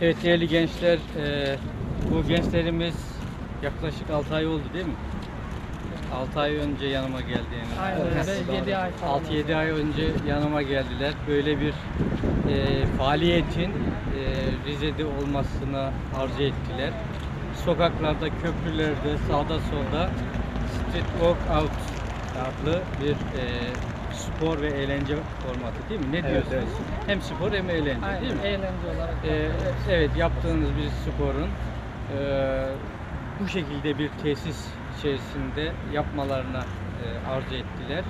Evet değerli gençler, e, bu gençlerimiz yaklaşık 6 ay oldu değil mi? 6 ay önce yanıma geldi yani. Aynen öyle. 7 ay falan. 6-7 ay önce yanıma geldiler. Böyle bir e, faaliyetin e, Rize'de olmasına arzu ettiler. Sokaklarda, köprülerde, sağda solda Street Walkout adlı bir e, spor ve eğlence formatı değil mi? Ne diyorsunuz? Hem spor hem eğlence Aynen, değil mi? eğlence olarak. Ee, evet yaptığınız bir sporun e, bu şekilde bir tesis içerisinde yapmalarına e, arzu ettiler.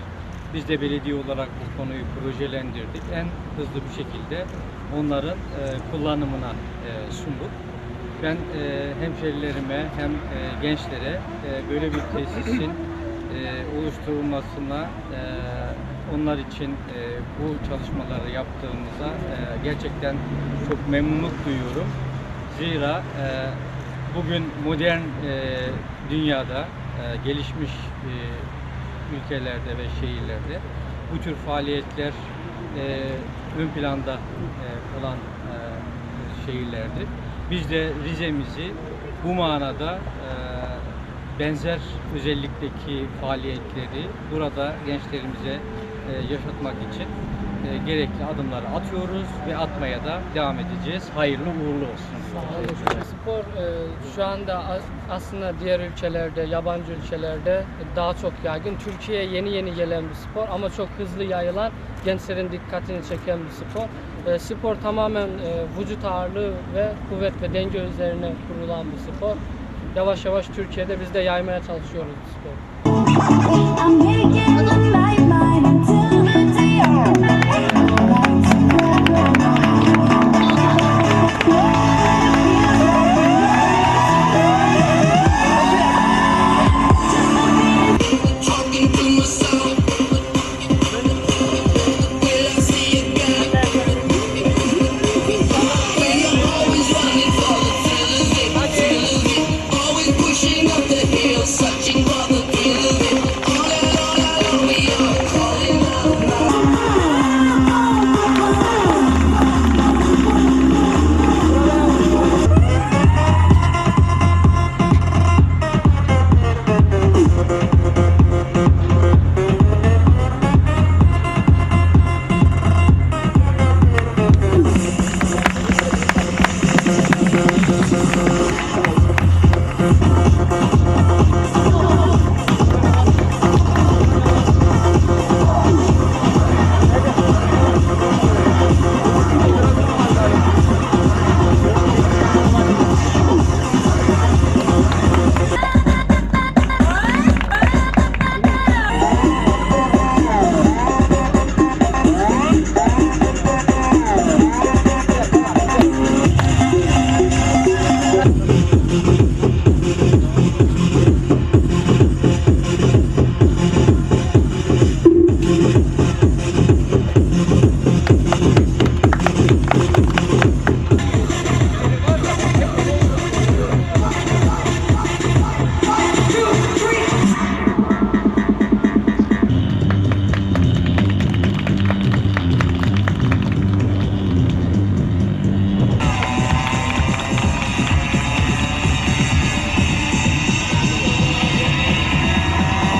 Biz de belediye olarak bu konuyu projelendirdik. En hızlı bir şekilde onların e, kullanımına e, sunduk. Ben e, hemşerilerime hem e, gençlere e, böyle bir tesisin oluşturulmasına e, onlar için e, bu çalışmaları yaptığımıza e, gerçekten çok memnunluk duyuyorum. Zira e, bugün modern e, dünyada e, gelişmiş e, ülkelerde ve şehirlerde bu tür faaliyetler e, ön planda e, olan e, şehirlerdir. Biz de Rize'mizi bu manada e, benzer özellikteki faaliyetleri burada gençlerimize e, yaşatmak için e, gerekli adımları atıyoruz ve atmaya da devam edeceğiz. Hayırlı uğurlu olsun. Spor e, şu anda aslında diğer ülkelerde, yabancı ülkelerde daha çok yaygın. Türkiye'ye yeni yeni gelen bir spor ama çok hızlı yayılan, gençlerin dikkatini çeken bir spor. Spor tamamen vücut ağırlığı ve kuvvet ve denge üzerine kurulan bir spor. Yavaş yavaş Türkiye'de biz de yaymaya çalışıyoruz bu sporu.